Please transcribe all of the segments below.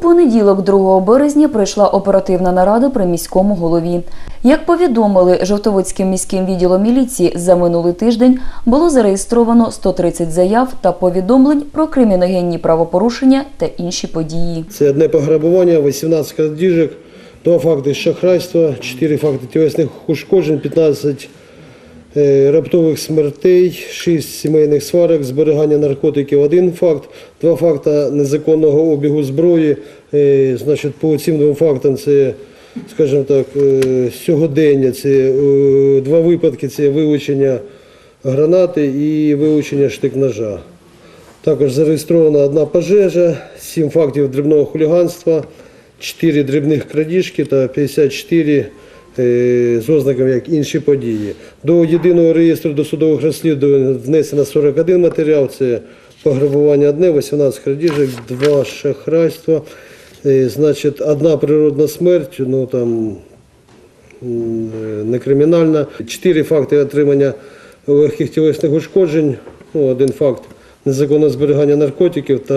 понеділок, 2 березня, пройшла оперативна нарада при міському голові. Як повідомили Жовтоводським міським відділом міліції, за минулий тиждень було зареєстровано 130 заяв та повідомлень про криміногенні правопорушення та інші події. Це одне пограбування, 18 крадіжок, два факти шахрайства, 4 факти тілесних ушкоджень, 15 е, раптових смертей, 6 сімейних сварок, зберігання наркотиків, один факт, два факти незаконного обігу зброї. Е, Значить, по цим двом фактам це, скажімо так, е, сьогодення, це е, два випадки, це вилучення гранати і вилучення штик-ножа. Також зареєстрована одна пожежа, 7 фактів дрібного хуліганства, 4 дрібних крадіжки та 54 е, з ознаками як інші події. До єдиного реєстру досудових розслідувань внесено 41 матеріал. Це пограбування одне, 18 крадіжок, 2 шахрайства, е, значить, одна природна смерть, ну там е, не кримінальна, 4 факти отримання легких тілесних ушкоджень, ну, один факт незаконного зберігання наркотиків та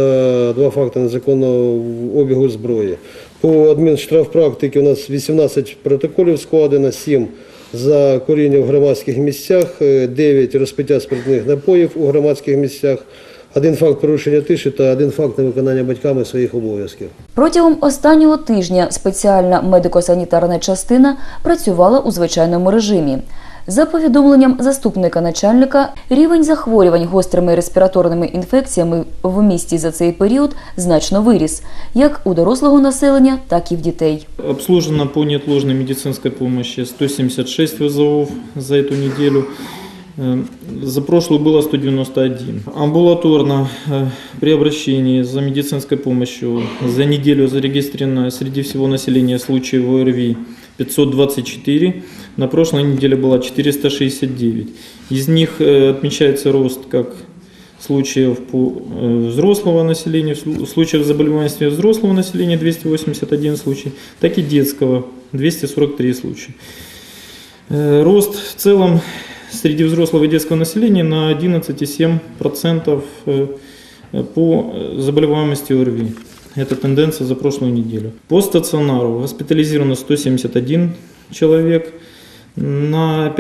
два факти незаконного обігу зброї. По адмінштрафпрактиці у нас 18 протоколів складено, 7 за коріння в громадських місцях, 9 розпиття спиртних напоїв у громадських місцях, один факт порушення тиші та один факт невиконання батьками своїх обов'язків. Протягом останнього тижня спеціальна медико-санітарна частина працювала у звичайному режимі. За повідомленням заступника начальника, рівень захворювань гострими респіраторними інфекціями в місті за цей період значно виріс, як у дорослого населення, так і в дітей. Обслужено по неотложной медицинской помощи 176 вызовов за эту неделю. Э, За прошлую было 191. Амбулаторно э, при обращении за медицинской помощью за неделю зарегистрировано среди всего населения случаев ОРВИ 524. На прошлой неделе было 469. Из них э, отмечается рост как случаев по э, взрослого населения, слу- случаев заболеваемости взрослого населения 281 случай, так и детского 243 случая. Э, Рост в целом среди взрослого и детского населения на 11,7% э, э, по э, заболеваемости ОРВИ. Это тенденция за прошлую неделю. По стационару госпитализировано 171 человек, на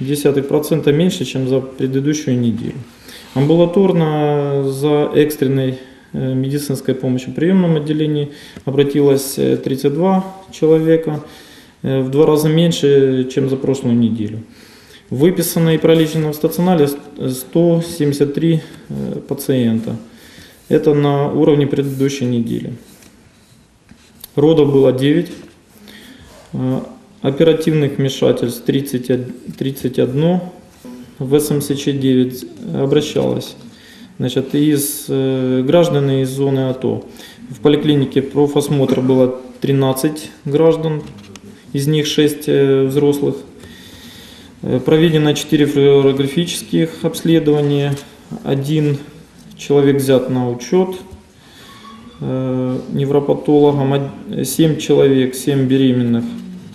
5,5% меньше, чем за предыдущую неделю. Амбулаторно за экстренной э, медицинской помощью в приемном отделении обратилось э, 32 человека, э, в два раза меньше, чем за прошлую неделю. Выписано и пролечено в стационаре с- 173 э, пациента. Это на уровне предыдущей недели. Родов было 9, э, оперативных вмешательств 31, 31 в СМСЧ 9 обращалось. Значит, из э, граждан из зоны АТО. В поликлинике профосмотр было 13 граждан, из них 6 э, взрослых. Э, Проведено 4 флюорографических обследования, один человек взят на учет э, невропатологом, 7 человек, 7 беременных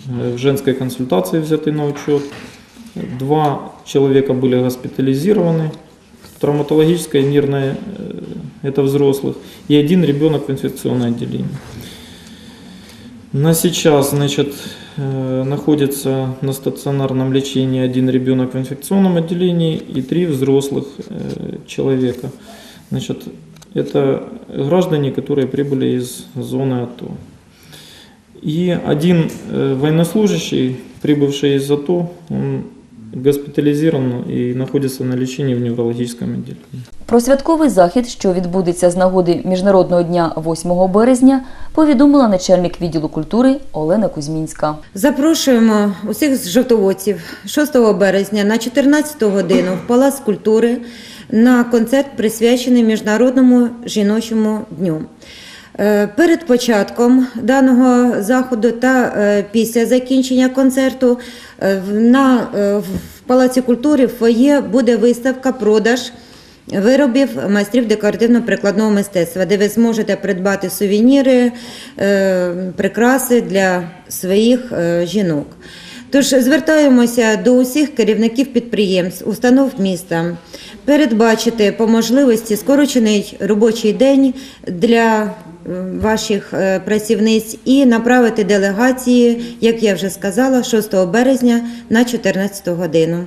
э, в женской консультации взяты на учет, два человека были госпитализированы, травматологическое и нервное, э, это взрослых, и один ребенок в инфекционное отделение. На сейчас, значит, находится на стационарном лечении один ребенок в инфекционном отделении и три взрослых человека. Значит, это граждане, которые прибыли из зоны АТО. И один э, военнослужащий, прибывший из АТО, он госпитализирован и находится на лечении в неврологическом отделении. Про святковий захід, що відбудеться з нагоди Міжнародного дня 8 березня, повідомила начальник відділу культури Олена Кузьмінська. Запрошуємо усіх жовтоводців 6 березня на 14 годину в Палац культури на концерт, присвячений Міжнародному жіночому дню. Е, Перед початком даного заходу та е, після закінчення концерту е, на, в Палаці культури в фоє буде виставка продаж виробів майстрів декоративно-прикладного мистецтва, де ви зможете придбати сувеніри, прикраси для своїх жінок. Тож звертаємося до усіх керівників підприємств, установ міста, передбачити по можливості скорочений робочий день для ваших е, працівниць і направити делегації, як я вже сказала, 6 березня на 14 годину.